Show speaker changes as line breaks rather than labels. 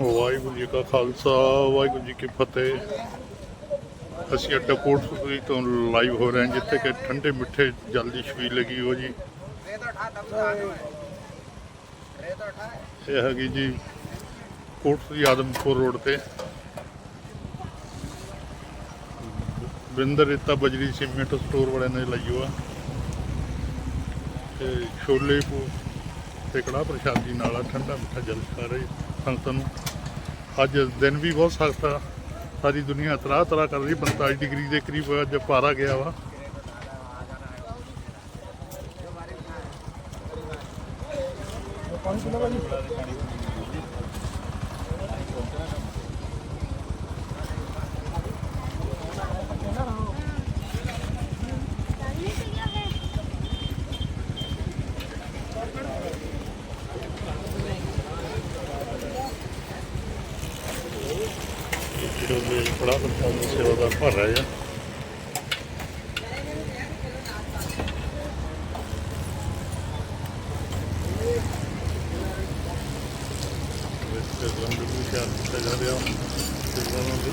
ਵਾਹਿਗੁਰੂ ਜੀ ਕਾ ਖਾਲਸਾ, ਵਾਹਿਗੁਰੂ ਜੀ ਕੀ ਫਤਿਹ। ਅਸੀਂ ਅੱਡਾ ਕੋਟਪੁਰੀ ਤੋਂ ਲਾਈਵ ਹੋ ਰਹੇ ਹਾਂ, ਜਿੱਥੇ ਕਿ ਠੰਡੇ ਮਿੱਠੇ ਜਲ ਦੀ ਛਬੀਲ ਲੱਗੀ ਹੋ ਜੀ। ਇਹ ਹੈਗੀ ਜੀ ਕੋਟਪੁਰੀ ਆਦਮਪੁਰ ਰੋਡ ਤੇ। ਬਿੰਦਰ ਰੇਤਾ ਬਜਰੀ ਸੀਮੈਂਟ ਸਟੋਰ ਵਾਲਿਆਂ ਨੇ ਲਈ ਹੋਆ। ਤੇ ਛੋਲੇ ਪੂ ਤੇ ਕੜਾਹ ਪ੍ਰਸ਼ਾਦੀ ਨਾਲ ਆ, ਠੰਡਾ ਮਿੱਠਾ ਜਲ ਖਾ ਰਹੇ ਸੰਗਤਾਂ ਨੂੰ। ਅੱਜ ਦਿਨ ਵੀ ਬਹੁਤ ਸਖਤ ਆ। ਸਾਰੀ ਦੁਨੀਆ ਤਰਾ ਤਰਾ ਕਰ ਰਹੀ 45 ਡਿਗਰੀ ਦੇ ਕਰੀਬ ਅੱਜ ਪਾਰਾ ਗਿਆ ਵਾ। ਛੋਲੇ ਕੜਾਹ ਸੇਵਾ ਦਾ ਭਰ ਰਹੇ ਆ ਵਿੱਚ ਲੰਗਰ ਵੀ ਤਿਆਰ ਕੀਤਾ ਜਾ ਰਿਹਾ। ਤੇ ਉਹਨਾਂ ਦੇ